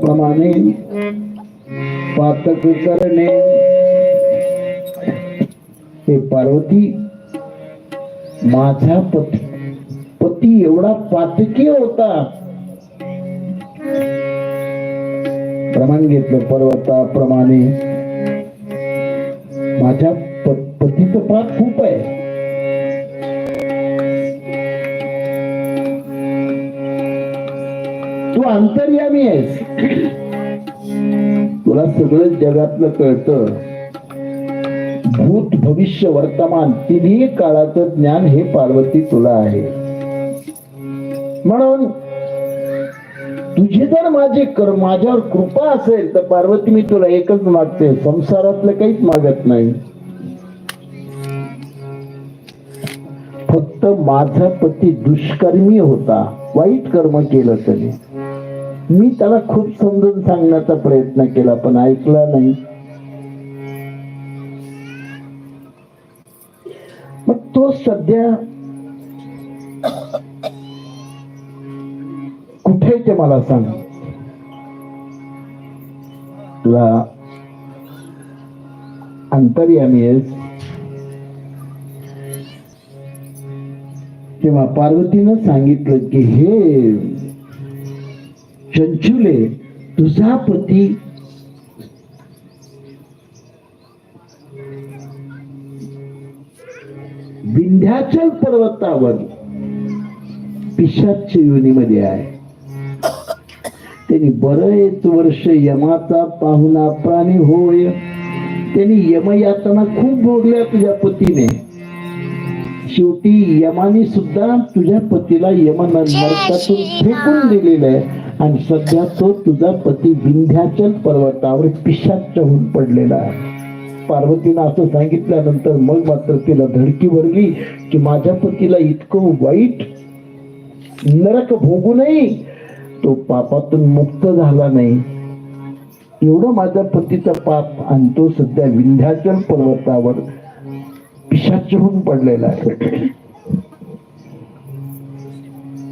प्रमाणे पातक करणे ते पार्वती माझा पती पती एवढा पातकी होता. प्रमाण घेतलं पर्वताप्रमाणे. माझ्या प- पतीचं पाप खूप आहे. तू अंतर्यामी आहेस. तुला सगळं जगातलं कळतं. भूत भविष्य वर्तमान तिन्ही काळाचं ज्ञान हे पार्वती तुला आहे. म्हणून तुझी जर माझे कर माझ्यावर कृपा असेल तर पार्वती मी तुला एकच मागते संसारातलं काहीच मागत नाही. फक्त माझा पती दुष्कर्मी होता वाईट कर्म केलं त्याने. मी त्याला खूप समजून सांगण्याचा प्रयत्न केला पण ऐकला नाही. मग तो सध्या कुठे ते मला सांग. तुला अंतर्यामी आहेस तेव्हा पार्वतीनं सांगितलं की हे चंचुले तुझा पती विंध्याचल पर्वतावर पिशाच योनीमध्ये आहे. त्यांनी बरेच वर्ष यमाचा पाहुणा प्राणी होय. त्यांनी यमयातना खूप भोगल्या तुझ्या पतीने. शेवटी यमाने सुद्धा तुझ्या पतीला यम नरकातून फेकून दिलेलं आहे. आणि सध्या तो तुझा पती विंध्याचल पर्वतावर पिशाच होऊन पडलेला आहे. पार्वतीनं असं सांगितल्यानंतर मग मात्र तिला धडकी भरली की माझ्या पतीला इतकं वाईट नरक भोगूनही तो पापातून मुक्त झाला नाही. एवढं माझ्या पतीचा पाप आणि तो सध्या विंध्याचल पर्वतावर पिशाच होऊन पडलेला आहे.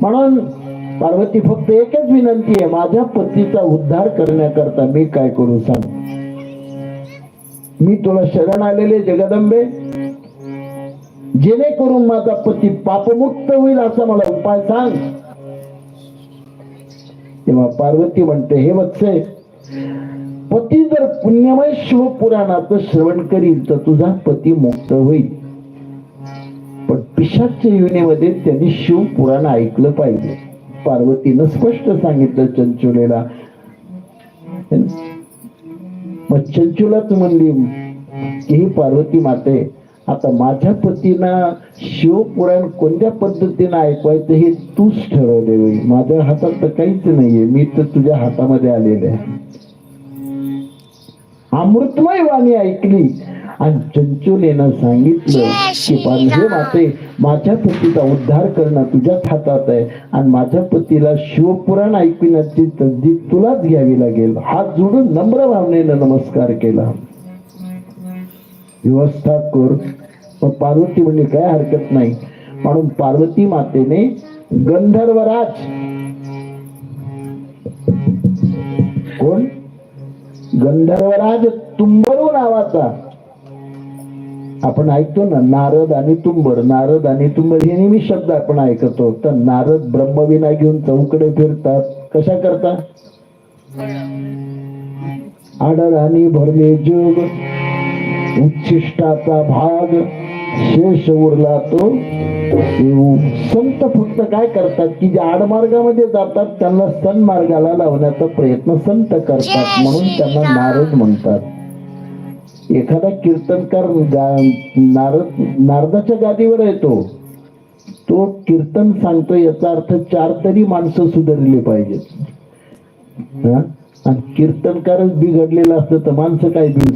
म्हणून पार्वती फक्त एकच विनंती आहे माझ्या पतीचा उद्धार करण्याकरता मी काय करू सांग? मी तुला शरण आलेले जगदंबे. जेणेकरून माझा पती पापमुक्त होईल असा मला उपाय सांग. तेव्हा पार्वती म्हणते हे वत्से पती जर पुण्यमय शिवपुराणाचं श्रवण करील तर तुझा पती मुक्त होईल. पण पिशाच्या योनीमध्ये त्यांनी शिवपुराण ऐकलं पाहिजे. पार्वतीनं स्पष्ट सांगितलं चंचुलेला. मग चंचुलाच म्हणली. की ही पार्वती माते आता माझ्या पतीनं शिवपुराण कोणत्या पद्धतीनं ऐकवायचं हे तूच ठरवले माझ्या हातात तर काहीच नाहीये. मी तर तुझ्या हातामध्ये आलेले आहे. अमृतमय वाणी ऐकली. आणि चंचुलेनं सांगितलं की हे माते माझ्या पतीचा उद्धार करणं तुझ्याच हातात आहे आणि माझ्या पतीला शिवपुराण ऐकण्याची तसदी तुलाच घ्यावी लागेल. हात जोडून नम्र भावनेनं नमस्कार केला. व्यवस्था कर. पार्वती म्हणजे काय हरकत नाही. म्हणून पार्वती मातेने गंधर्वराज कोण? गंधर्वराज तुंबरू नावाचा. आपण ऐकतो ना नारद आणि तुंबर नारद आणि तुंबर हे नेहमी शब्द आपण ऐकतो. तर नारद ब्रह्मविना घेऊन चौकडे फिरतात. कशा करता? आडराणी भरले जोग. उच्छिष्टाचा भाग. शेष उरला तो संत फक्त काय करतात की जे आडमार्गामध्ये जातात त्यांना सन्मार्गाला लावण्याचा प्रयत्न संत करतात. म्हणून त्यांना नारद म्हणतात. एखादा कीर्तनकार नारद नारदाच्या गादीवर येतो तो. कीर्तन सांगतो याचा अर्थ चार तरी माणसं सुधारली पाहिजेत. आणि कीर्तनकारच बिघडलेला असतं तर माणसं काय बिल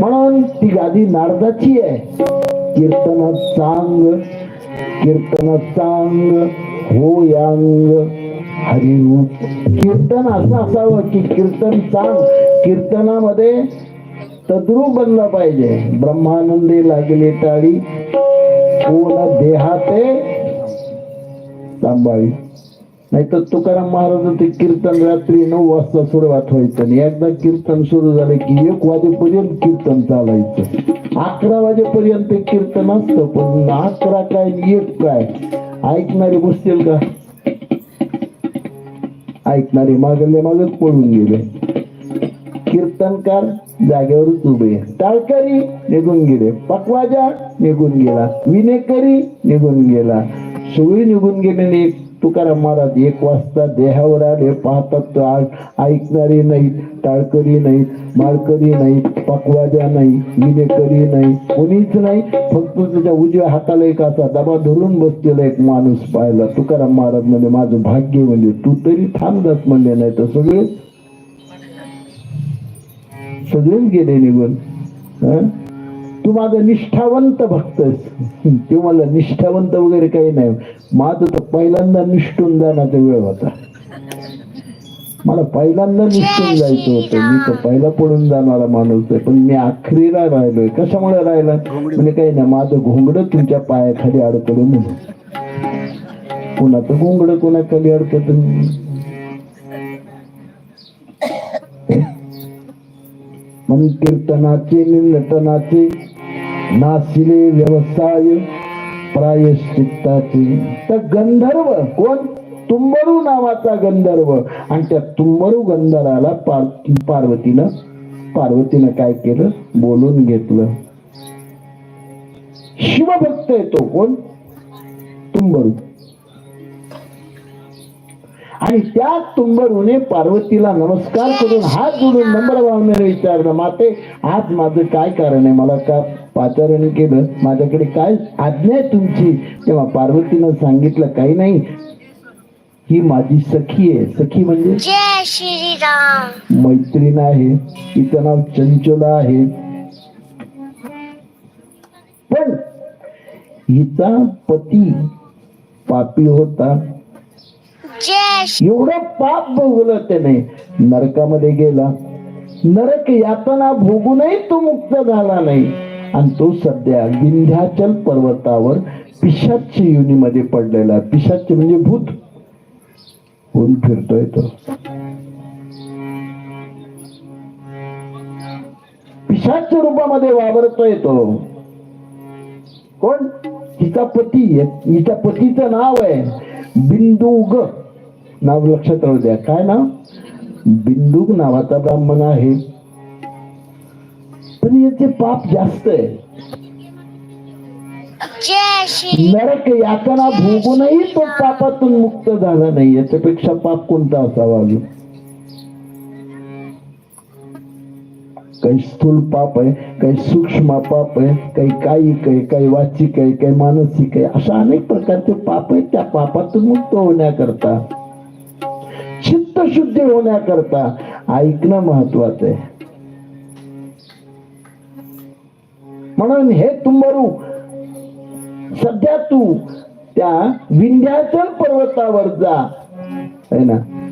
म्हणून ती गादी नारदाची आहे. कीर्तनात सांग कीर्तनात सांग हो यांग. हरिरूप कीर्तन असं असावं की कीर्तन सांग. कीर्तनामध्ये तद्रूप बनलं पाहिजे. ब्रह्मानंदी लागले टाळी. पूर्ण देहाते सांभाळी नाही तर तुकाराम महाराज ते कीर्तन रात्री नऊ वाजता सुरुवात व्हायचं आणि एकदा कीर्तन सुरू झालं की एक वाजेपर्यंत कीर्तन चालायचं. अकरा वाजेपर्यंत कीर्तन असतं पण अकरा काय एक काय? ऐकणारे बसतील का? ऐकणारे मागले मागत पळून गेले. कीर्तनकार जागेवरच उभे. टाळकरी निघून गेले. पकवाजा निघून गेला. विनेकरी निघून गेला. सोयी निघून गेलेली तुकाराम महाराज एक वाजता देहावर आले पाहतात तर ऐकणारे नाहीत टाळकरी नाहीत माळकरी नाहीत पकवाद्या नाही विनेकरी नाही कोणीच नाही. फक्त त्याच्या उजव्या हाताला एक असा दबा धरून बसलेला एक माणूस पाहिला. तुकाराम महाराज म्हणजे माझं भाग्य म्हणजे तू तरी थांबलास म्हणले नाही तर सगळे सगळेच गेले निघून. हा? तू माझा निष्ठावंत भक्त. ते मला निष्ठावंत वगैरे काही नाही. माझं तर पहिल्यांदा निष्ठून जाण्याचा वेळ होता. मला पहिल्यांदा निष्ठून जायचं होतं. मी तर पहिला पडून जाणारा माणूस आहे. पण मी आखरीला राहिलोय. कशामुळे राहिला? म्हणजे काही नाही. माझं घोंगड तुमच्या पायाखाली अडकलं म्हणून. कुणाचं घोंगड कोणाखाली अडकत? म्हणून कीर्तनाचे नटनाचे नासिले व्यवसाय प्रायश्चित्ताची. तर गंधर्व कोण? तुंबरू नावाचा गंधर्व. आणि त्या तुंबरू गंधर्वाला पार पार्वतीनं पार्वतीनं काय केलं? बोलून घेतलं. शिवभक्त आहे तो कोण? तुंबरू. आणि त्या तुंबरूने पार्वतीला नमस्कार करून हात जोडून नंबर भावनेने विचारलं माते आज माझं काय कारण आहे? मला का पाचारण केलं माझ्याकडे काय आज्ञा आहे तुमची? तेव्हा पार्वतीनं सांगितलं काही नाही. ही माझी सखी आहे. सखी म्हणजे? मैत्रीण आहे. तिचं नाव चंचला आहे. पण हिचा पती पापी होता. एवढं पाप भोगलं त्याने. नरकामध्ये गेला. नरक यातना भोगूनही तो मुक्त झाला नाही. आणि तो सध्या विंध्याचल पर्वतावर पिशाच युनीमध्ये पडलेला पिशाच म्हणजे भूत. होऊन फिरतोय तो? पिशाच रूपामध्ये वावरतोय तो. कोण? हिचा पती हिच्या पतीचं नाव आहे बिंदुग. नाव लक्षात राहू द्या. काय नाव? बिंदुग नावाचा ब्राह्मण आहे. पण याचे पाप जास्त आहे. नरक यातना भोगूनही तो पापातून मुक्त झाला नाही याच्यापेक्षा पाप कोणता असावा अजून? काही स्थूल पाप आहे काही सूक्ष्म पाप आहे काही कायिक आहे काही वाचिक आहे काही मानसिक आहे. अशा अनेक प्रकारचे पाप आहेत त्या पापातून मुक्त होण्याकरता. चित्त शुद्धी होण्याकरता. ऐकणं महत्वाचं आहे. म्हणून हे तुंबरू सध्या तू त्या विंध्याचल पर्वतावर जा. है ना?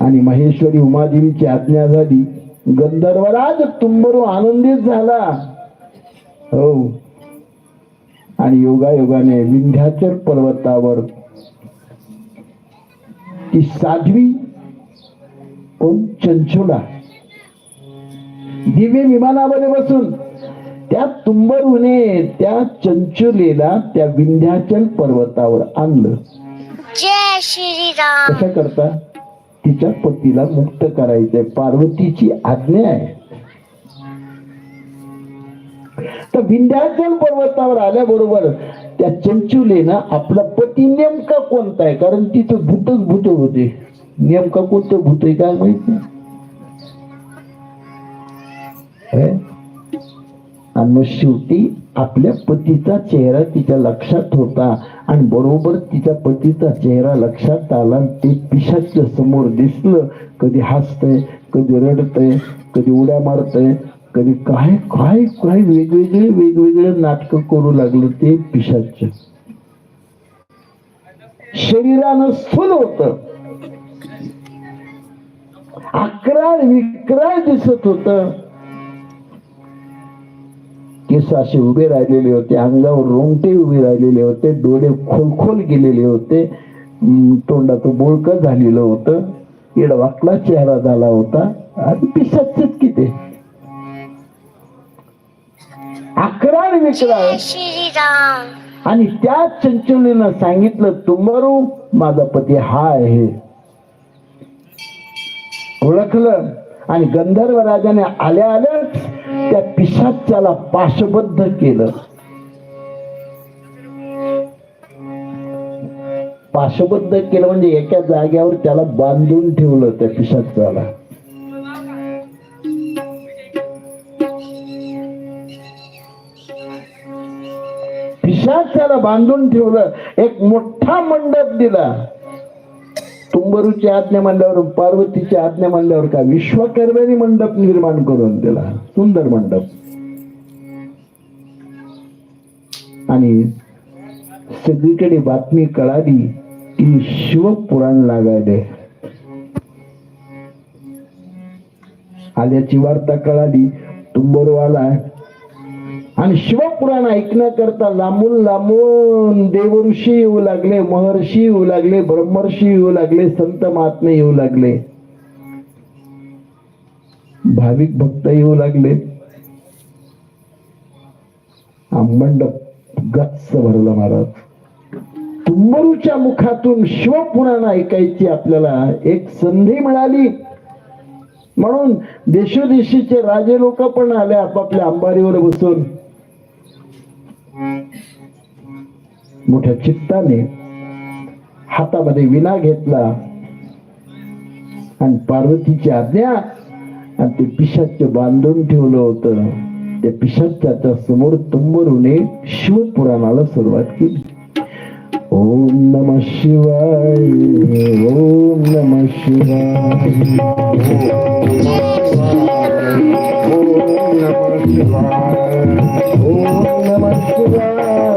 आणि महेश्वरी उमादेवीची आज्ञा झाली. गंधर्वराज तुंबरू आनंदित झाला. हो. आणि योगायोगाने विंध्याचल पर्वतावर ती साध्वी कोण? चंचुला. दिव्य विमानामध्ये बसून त्या तुंबरूने त्या चंचुलेला त्या विंध्याचल पर्वतावर आणलं. जय श्रीराम. कशा करता? तिच्या पतीला मुक्त करायचंय. पार्वतीची आज्ञा आहे. तर विंध्याचल पर्वतावर आल्याबरोबर त्या चंचुलेनं आपला पती नेमका कोणता आहे? कारण तिचं भूतच भूत होते. नेमका कोणतं भूत आहे काय माहीत नाही? आणि मग शेवटी आपल्या पतीचा चेहरा तिच्या लक्षात होता. आणि बरोबर तिच्या पतीचा चेहरा लक्षात आला आणि ते पिशाच्या समोर दिसलं. कधी हसतंय कधी रडतंय कधी उड्या मारतंय कधी काय काय काय वेगवेगळे वेगवेगळे नाटक करू लागलं ते पिशाच. शरीरानं स्थूल होत. अकरा विक्राय दिसत होतं. केस असे उभे राहिलेले होते. अंगावर रोंगटे उभे राहिलेले होते. डोळे खोलखोल गेलेले होते. तोंडाचं बोळक झालेलं होतं. येडवाकला चेहरा झाला होता. आणि पिसाच किती विक्राळ जय श्रीराम. आणि त्या चंचलीनं सांगितलं तुम्हारू माझा पती हा. आहे ओळखलं? आणि गंधर्व राजाने आल्या आल्याच त्या पिशाच्याला पाशबद्ध केलं. पाशबद्ध केलं म्हणजे एका जाग्यावर त्याला बांधून ठेवलं त्या पिशाच्याला पिशाच्याला बांधून ठेवलं. एक मोठा मंडप दिला. तुंबरूची आज्ञा म्हणल्यावर पार्वतीची आज्ञा म्हणल्यावर का विश्वकर्म्यानी मंडप निर्माण करून दिला. सुंदर मंडप. आणि सगळीकडे बातमी कळाली की शिवपुराण लागायले. आल्याची वार्ता कळाली तुंबरू आला आणि शिव पुराण ऐकण्याकरता लांबून लांबून देवऋषी येऊ लागले महर्षी येऊ लागले ब्रह्मर्षी येऊ लागले संत महात्मे येऊ लागले. भाविक भक्त येऊ लागले. मंडप गच्च भरला महाराज. तुंबरूच्या मुखातून शिवपुराण ऐकायची आपल्याला एक संधी मिळाली. म्हणून देशोदेशीचे राजे लोक पण आले आपापल्या अंबारीवर बसून. मोठ्या चित्ताने हातामध्ये विना घेतला. आणि पार्वतीची आज्ञा आणि ते पिशाच बांधून ठेवलं होतं. त्या पिशाच्या समोर तुंबरूने शिवपुराणाला सुरुवात केली. ओम नम शिवाय ओम नम शिवाय. ओम नम शिवाय ओम नम शिवाय.